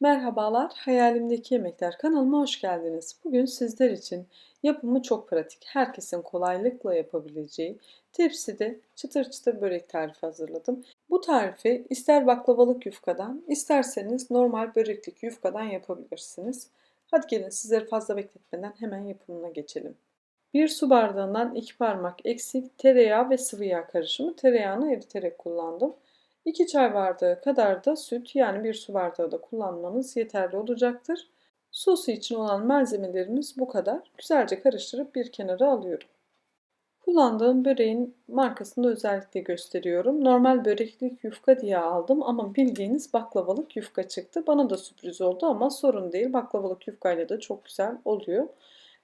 Merhabalar, Hayalimdeki Yemekler kanalıma hoş geldiniz. Bugün sizler için yapımı çok pratik, herkesin kolaylıkla yapabileceği tepside çıtır çıtır börek tarifi hazırladım. Bu tarifi ister baklavalık yufkadan, isterseniz normal böreklik yufkadan yapabilirsiniz. Hadi gelin sizleri fazla bekletmeden hemen yapımına geçelim. Bir su bardağından iki parmak eksik tereyağı ve sıvı yağ karışımı tereyağını eriterek kullandım. 2 çay bardağı kadar da süt yani bir su bardağı da kullanmanız yeterli olacaktır. Sosu için olan malzemelerimiz bu kadar. Güzelce karıştırıp bir kenara alıyorum. Kullandığım böreğin markasını da özellikle gösteriyorum. Normal böreklik yufka diye aldım ama bildiğiniz baklavalık yufka çıktı. Bana da sürpriz oldu ama sorun değil. Baklavalık yufkayla da çok güzel oluyor.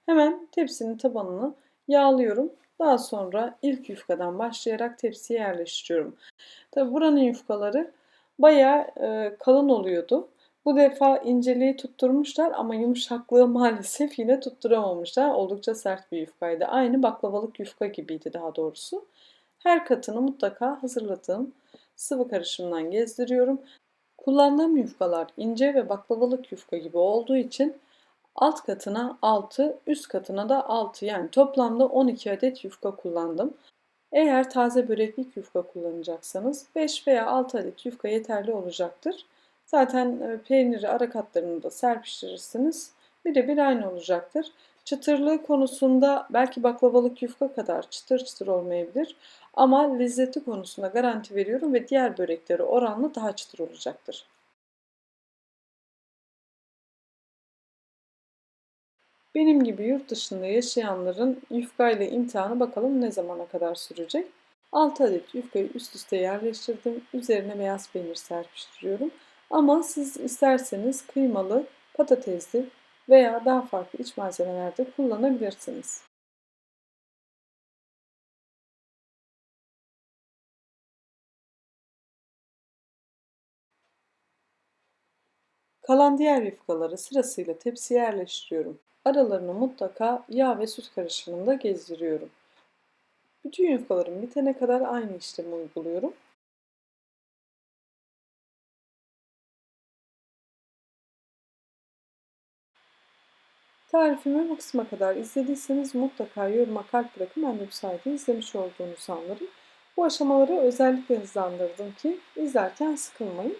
Hemen tepsinin tabanını yağlıyorum. Daha sonra ilk yufkadan başlayarak tepsiye yerleştiriyorum. Tabi buranın yufkaları bayağı e, kalın oluyordu. Bu defa inceliği tutturmuşlar ama yumuşaklığı maalesef yine tutturamamışlar. Oldukça sert bir yufkaydı. Aynı baklavalık yufka gibiydi daha doğrusu. Her katını mutlaka hazırladığım sıvı karışımdan gezdiriyorum. Kullandığım yufkalar ince ve baklavalık yufka gibi olduğu için alt katına 6, üst katına da 6 yani toplamda 12 adet yufka kullandım. Eğer taze böreklik yufka kullanacaksanız 5 veya 6 adet yufka yeterli olacaktır. Zaten e, peyniri ara katlarını da serpiştirirsiniz. Birebir aynı olacaktır. Çıtırlığı konusunda belki baklavalık yufka kadar çıtır çıtır olmayabilir. Ama lezzeti konusunda garanti veriyorum ve diğer börekleri oranla daha çıtır olacaktır. Benim gibi yurt dışında yaşayanların yufka ile imtihanı bakalım ne zamana kadar sürecek. 6 adet yufkayı üst üste yerleştirdim. Üzerine beyaz peynir serpiştiriyorum. Ama siz isterseniz kıymalı, patatesli veya daha farklı iç malzemelerde kullanabilirsiniz. Kalan diğer yufkaları sırasıyla tepsiye yerleştiriyorum. Aralarını mutlaka yağ ve süt karışımında gezdiriyorum. Bütün yufkalarım bitene kadar aynı işlemi uyguluyorum. Tarifimi bu kısma kadar izlediyseniz mutlaka yoruma kalp bırakın. Ben de bu sayede izlemiş olduğunuzu anlarım. Bu aşamaları özellikle hızlandırdım ki izlerken sıkılmayın.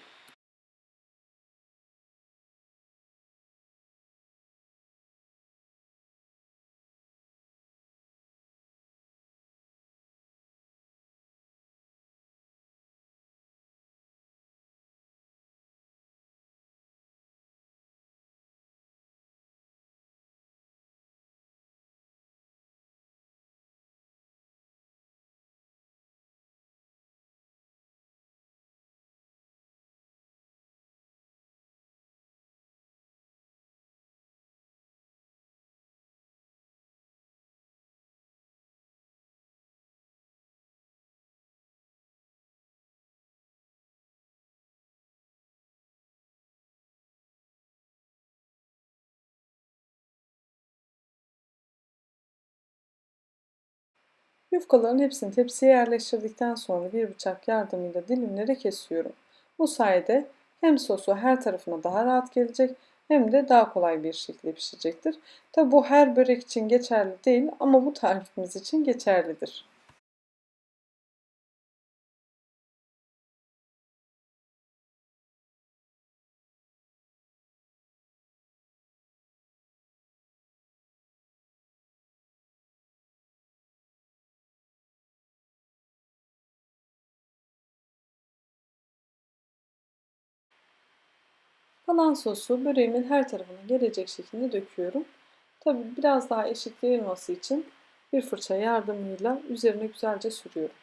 Yufkaların hepsini tepsiye yerleştirdikten sonra bir bıçak yardımıyla dilimlere kesiyorum. Bu sayede hem sosu her tarafına daha rahat gelecek hem de daha kolay bir şekilde pişecektir. Tabi bu her börek için geçerli değil ama bu tarifimiz için geçerlidir. Kalan sosu böreğimin her tarafına gelecek şekilde döküyorum. Tabi biraz daha eşit yayılması için bir fırça yardımıyla üzerine güzelce sürüyorum.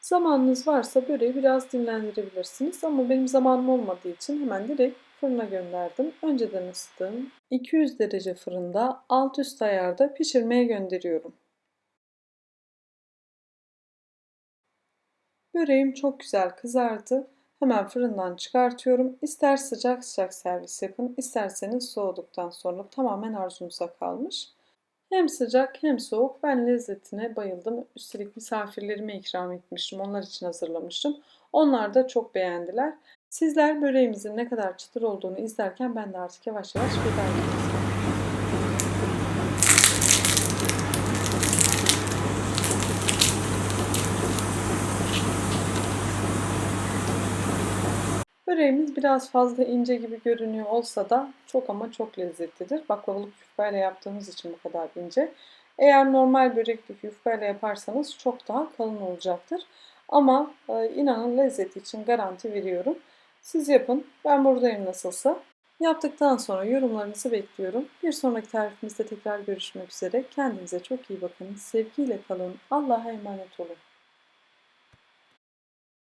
Zamanınız varsa böreği biraz dinlendirebilirsiniz ama benim zamanım olmadığı için hemen direkt fırına gönderdim. Önceden ısıttığım 200 derece fırında alt üst ayarda pişirmeye gönderiyorum. Böreğim çok güzel kızardı. Hemen fırından çıkartıyorum. İster sıcak sıcak servis yapın, isterseniz soğuduktan sonra tamamen arzunuza kalmış. Hem sıcak hem soğuk. Ben lezzetine bayıldım. Üstelik misafirlerime ikram etmiştim. Onlar için hazırlamıştım. Onlar da çok beğendiler. Sizler böreğimizin ne kadar çıtır olduğunu izlerken ben de artık yavaş yavaş veda etmek Böreğimiz biraz fazla ince gibi görünüyor olsa da çok ama çok lezzetlidir. Baklavalık yufkayla yaptığımız için bu kadar ince. Eğer normal böreklik yufkayla yaparsanız çok daha kalın olacaktır. Ama e, inanın lezzeti için garanti veriyorum. Siz yapın. Ben buradayım nasılsa. Yaptıktan sonra yorumlarınızı bekliyorum. Bir sonraki tarifimizde tekrar görüşmek üzere. Kendinize çok iyi bakın. Sevgiyle kalın. Allah'a emanet olun.